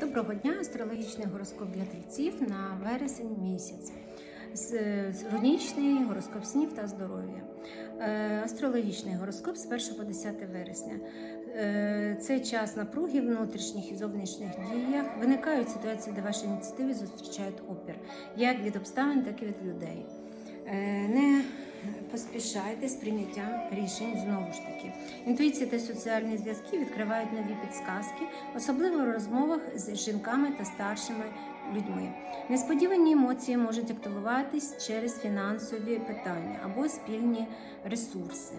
Доброго дня, астрологічний гороскоп для тельців на вересень місяць. Рунічний гороскоп снів та здоров'я. Е, Астрологічний гороскоп з 1 по 10 вересня. Е, Це час напруги внутрішніх і зовнішніх діях. Виникають ситуації, де ваші ініціативи зустрічають опір, як від обставин, так і від людей. Поспішайте з рішень знову ж таки. Інтуїція та соціальні зв'язки відкривають нові підсказки, особливо в розмовах з жінками та старшими людьми. Несподівані емоції можуть активуватись через фінансові питання або спільні ресурси.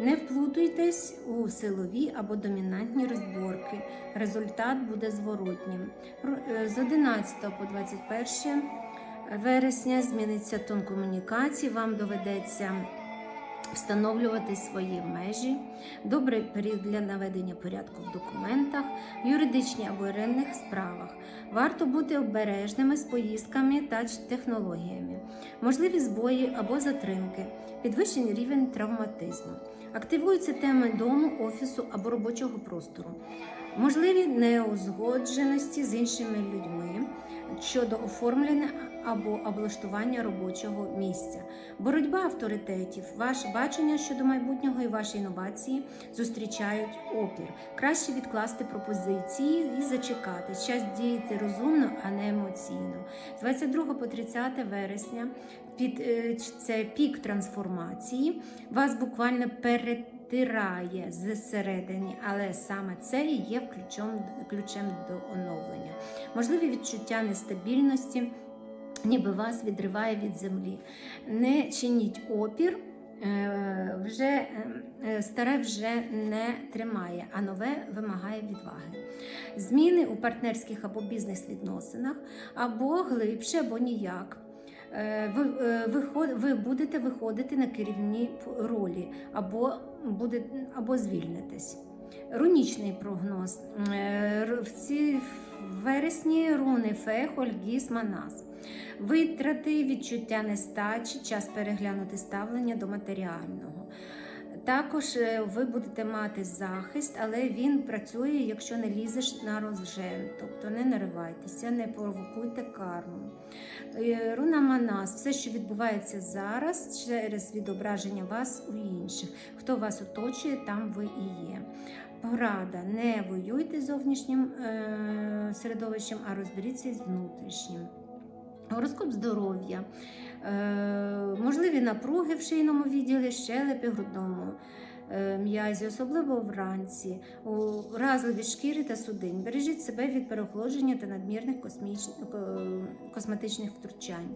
Не вплутуйтесь у силові або домінантні розборки. Результат буде зворотнім. Е, З 11 по 21 вересня зміниться тон комунікації. Вам доведеться встановлювати свої межі, добрий період для наведення порядку в документах, в або ренних справах. Варто бути обережними з поїздками та технологіями, можливі збої або затримки, підвищений рівень травматизму. Активуються теми дому, офісу або робочого простору, можливі неузгодженості з іншими людьми щодо оформлення або облаштування робочого місця. Боротьба авторитетів, ваше бачення щодо майбутнього і ваші інновації зустрічають опір. Краще відкласти пропозиції і зачекати. Час діяти розумно, а не емоційно. З 22 по 30 вересня під е, це пік трансформації. Вас буквально перетирає зсередині, але саме це і є ключом, ключем до оновлення. Можливі відчуття нестабільності ніби вас відриває від землі. Не чиніть опір. е, Вже е, е, старе вже не тримає, а нове вимагає відваги. Зміни у партнерських або бізнес-відносинах, або глибше, або ніяк. Ви, ви будете виходити на керівні ролі, або, буде, або звільнитесь. Рунічний прогноз. Е, В ці вересні руни фехоль, гіс, Манас. Витрати, відчуття нестачі, час переглянути ставлення до матеріального. Також е, ви будете мати захист, але він працює, якщо не лізеш на розжен. Тобто не наривайтеся, не провокуйте карму. Е, Руна Манас, все, що відбувається зараз, через відображення вас у інших. Хто вас оточує, там ви і є. Порада, не воюйте з зовнішнім е, середовищем, а розберіться з внутрішнім. Гороскоп здоров'я, е, можливі напруги в шийному відділі, щелепі, грудному е, м'язі, особливо вранці, уразливі шкіри та судин. Бережіть себе від переохолодження та надмірних косметичних втручань.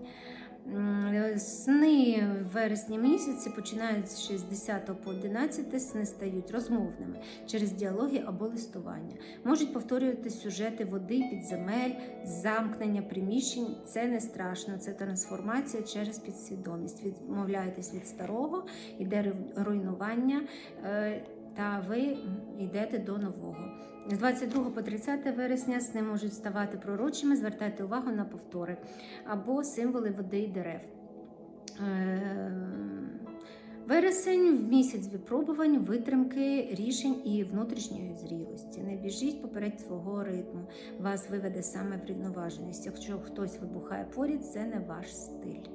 Сни в вересні місяці починаються з 10 по 11, сни стають розмовними через діалоги або листування. Можуть повторювати сюжети води, підземель, замкнення приміщень. Це не страшно, це трансформація через підсвідомість. Відмовляєтесь від старого, іде ру- руйнування, е, та ви йдете до нового. З 22 по 30 вересня сни можуть ставати пророчими. Звертайте увагу на повтори або символи води і дерев. Е, Вересень в місяць випробувань, витримки, рішень і внутрішньої зрілості. Не біжіть поперед свого ритму. Вас виведе саме в рівноваженість. Якщо хтось вибухає поряд, це не ваш стиль.